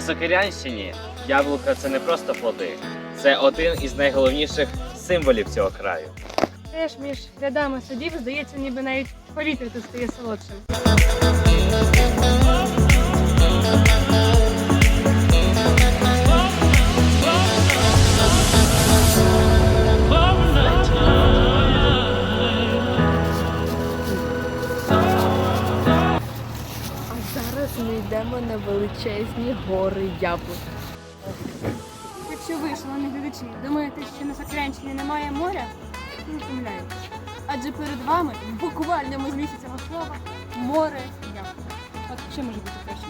Сокирянщині яблука це не просто плоди, це один із найголовніших символів цього краю. Теж між рядами судів здається, ніби навіть повітря тут стає солодшим. Ми йдемо на величезні гори яблук. Якщо ви, шановні глядачі, думаєте, що на Сокирянщині немає моря, то не помиляєтесь. Адже перед вами буквально ми з місяцями слова море яблук. От що може бути краще?